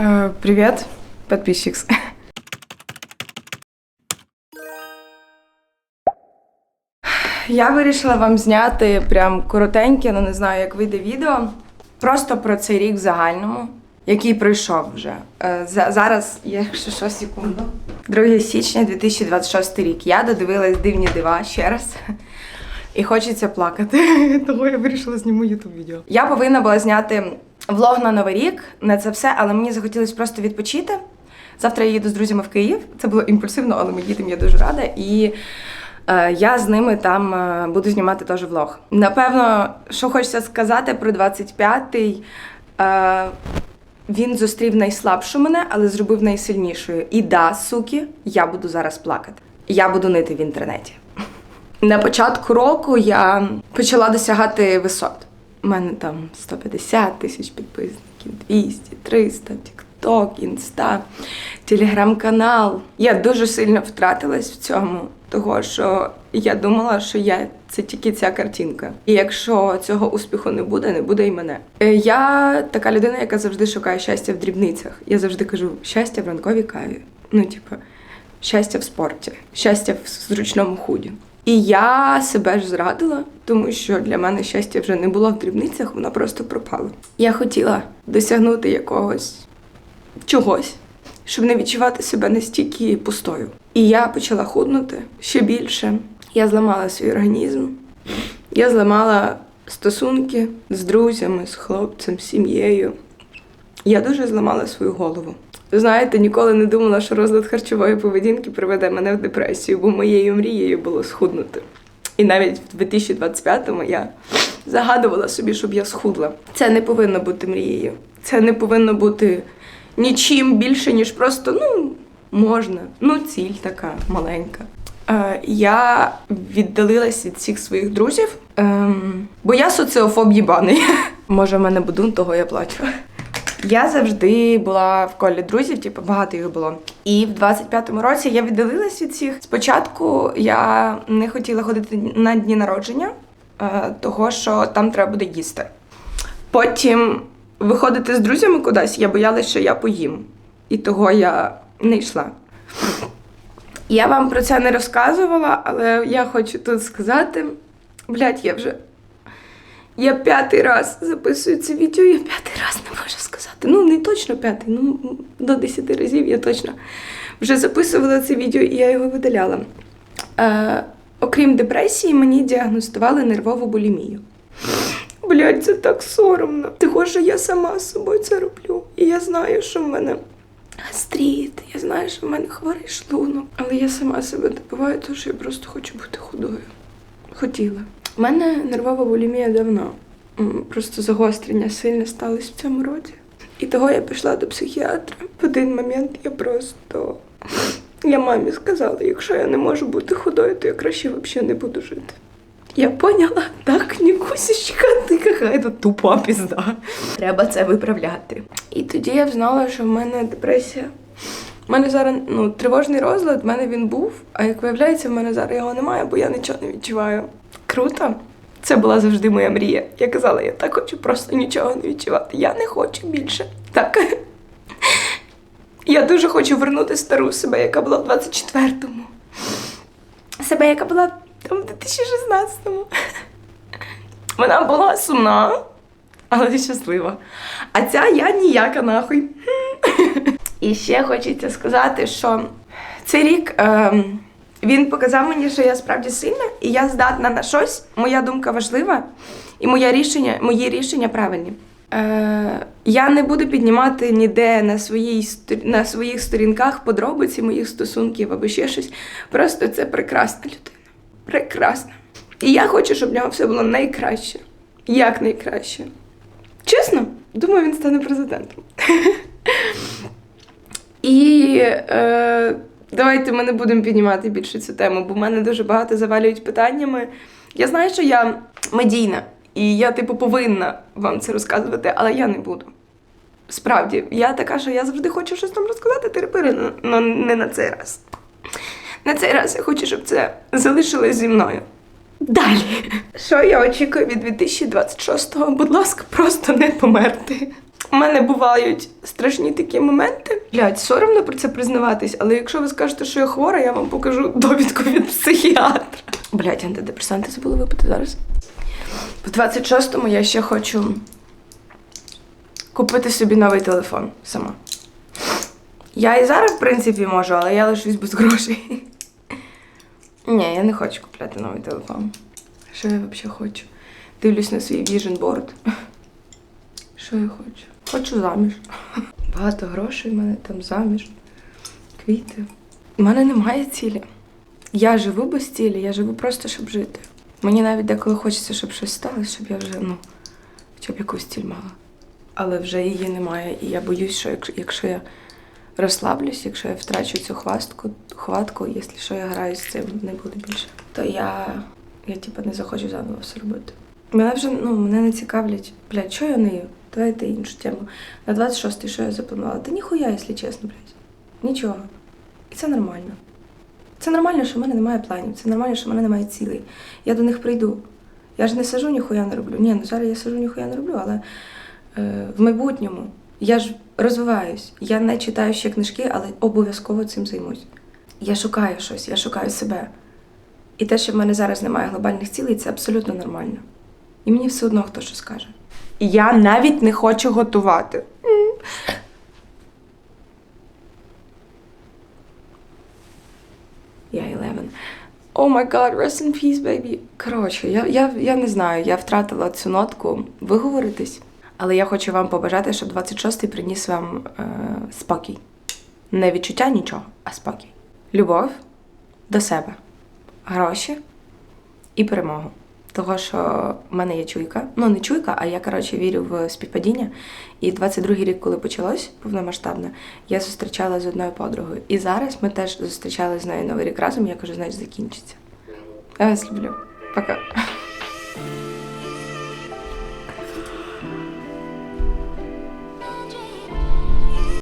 Э, Привет, подписчик. Я вирішила вам зняти прям коротеньке, ну не знаю, як вийде відео. Просто про цей рік в загальному, який пройшов вже. Е, за- Зараз, якщо що, секунду. 2 січня 2026 рік. Я додивилась дивні дива ще раз. І хочеться плакати. Того я вирішила зніму ютуб відео. Я повинна була зняти влог на Новий рік на це все, але мені захотілося просто відпочити. Завтра я їду з друзями в Київ. Це було імпульсивно, але ми їдемо, я дуже рада. І е, я з ними там е, буду знімати теж влог. Напевно, що хочеться сказати про 25-й. Е, він зустрів найслабшу мене, але зробив найсильнішою. І да, суки, я буду зараз плакати. Я буду нити в інтернеті. На початку року я почала досягати висот. У мене там 150 тисяч підписників, 200, 300, TikTok, Інста, телеграм-канал. Я дуже сильно втратилась в цьому, того що я думала, що я це тільки ця картинка. І якщо цього успіху не буде, не буде і мене. Е, Я така людина, яка завжди шукає щастя в дрібницях. Я завжди кажу щастя в ранковій каві. Ну, типу, щастя в спорті, щастя в зручному худі. І я себе ж зрадила, тому що для мене щастя вже не було в дрібницях, воно просто пропало. Я хотіла досягнути якогось чогось, щоб не відчувати себе настільки пустою. І я почала худнути ще більше. Я зламала свій організм, я зламала стосунки з друзями, з хлопцем, з сім'єю. Я дуже зламала свою голову. Знаєте, ніколи не думала, що розлад харчової поведінки приведе мене в депресію, бо моєю мрією було схуднути. І навіть в 2025-му я загадувала собі, щоб я схудла. Це не повинно бути мрією. Це не повинно бути нічим більше, ніж просто ну, можна. Ну, ціль така маленька. Е, я віддалилась від всіх своїх друзів, ем, бо я соціофоб їбаний. Може, в мене будун, того я плачу. Я завжди була в колі друзів, типу багато їх було. І в 25-му році я віддалилась від всіх. Спочатку я не хотіла ходити на дні народження, е, того що там треба буде їсти. Потім виходити з друзями кудись, я боялася, що я поїм. І того я не йшла. Я вам про це не розказувала, але я хочу тут сказати. Блять, я вже. Я п'ятий раз записую це відео, я п'ятий раз не можу сказати. Ну, не точно п'ятий, ну до 10 разів я точно вже записувала це відео і я його видаляла. Е, окрім депресії, мені діагностували нервову булімію. Блять, це так соромно. Того, що я сама з собою це роблю. І я знаю, що в мене гастрит, я знаю, що в мене хворий шлунок. Але я сама себе добиваю, тому що я просто хочу бути худою. Хотіла. У мене нервова булімія давно. Просто загострення сильне сталося в цьому році. І того я пішла до психіатра. В один момент я просто. Я мамі сказала, якщо я не можу бути худою, то я краще взагалі не буду жити. Я поняла, так, Нікусечка, ти какая-то тупа пізда. Треба це виправляти. І тоді я знала, що в мене депресія. У мене зараз ну, тривожний розлад, в мене він був, а як виявляється, в мене зараз його немає, бо я нічого не відчуваю. Круто. Це була завжди моя мрія. Я казала, я так хочу просто нічого не відчувати. Я не хочу більше. Так. Я дуже хочу вернути стару себе, яка була в 24-му. Себе, яка була там в 2016-му. Вона була сумна, але щаслива. А ця я ніяка нахуй. І ще хочеться сказати, що цей рік ем, він показав мені, що я справді сильна, і я здатна на щось. Моя думка важлива, і моє рішення, мої рішення правильні. Е, я не буду піднімати ніде на, своїй, на своїх сторінках подробиці моїх стосунків або ще щось. Просто це прекрасна людина. Прекрасна. І я хочу, щоб в нього все було найкраще. Як найкраще. Чесно, думаю, він стане президентом. І е, давайте ми не будемо піднімати більше цю тему, бо в мене дуже багато завалюють питаннями. Я знаю, що я медійна, і я, типу, повинна вам це розказувати, але я не буду. Справді, я така, що я завжди хочу щось там розказати, терпири, але не на цей раз. На цей раз я хочу, щоб це залишилось зі мною. Далі. Що я очікую від 2026-го? Будь ласка, просто не померти. У мене бувають страшні такі моменти. Блядь, соромно про це признаватись, але якщо ви скажете, що я хвора, я вам покажу довідку від психіатра. Блядь, антидепресанти забула випити зараз. По 26-му я ще хочу купити собі новий телефон сама. Я і зараз, в принципі, можу, але я лишусь без грошей. Ні, я не хочу купляти новий телефон. Що я взагалі хочу? Дивлюсь на свій vision board. Що я хочу? Хочу заміж. Багато грошей в мене там заміж, квіти. У мене немає цілі. Я живу без цілі, я живу просто, щоб жити. Мені навіть деколи хочеться, щоб щось сталося, щоб я вже, ну, хоча б якусь ціль мала. Але вже її немає. І я боюсь, що якщо, я розслаблюсь, якщо я втрачу цю хвастку, хватку, якщо що я граю з цим, не буде більше, то я, я типу, не захочу заново все робити. Мене вже ну, мене не цікавлять, блядь, що я нею? Давайте іншу тему. На 26-й що я запланувала? Та ніхуя, якщо чесно, блядь. Нічого. І це нормально. Це нормально, що в мене немає планів, це нормально, що в мене немає цілей. Я до них прийду. Я ж не сижу, ніхуя не роблю. Ні, ну зараз я сижу, ніхуя не роблю, але е, в майбутньому я ж розвиваюсь. Я не читаю ще книжки, але обов'язково цим займусь. Я шукаю щось, я шукаю себе. І те, що в мене зараз немає глобальних цілей, це абсолютно нормально. І мені все одно хто що скаже. Я навіть не хочу готувати. Я 11. О май гад, rest in peace, baby. Коротше, я, я, я не знаю, я втратила цю нотку виговоритись, але я хочу вам побажати, щоб 26-й приніс вам е, спокій. Не відчуття нічого, а спокій. Любов до себе, гроші і перемогу. Того, що в мене є чуйка. Ну, не чуйка, а я, коротше, вірю в співпадіння. І 22-й рік, коли почалось повномасштабне, я зустрічала з одною подругою. І зараз ми теж зустрічали з нею новий рік разом. Я кажу, значить, закінчиться. Я вас люблю. Пока.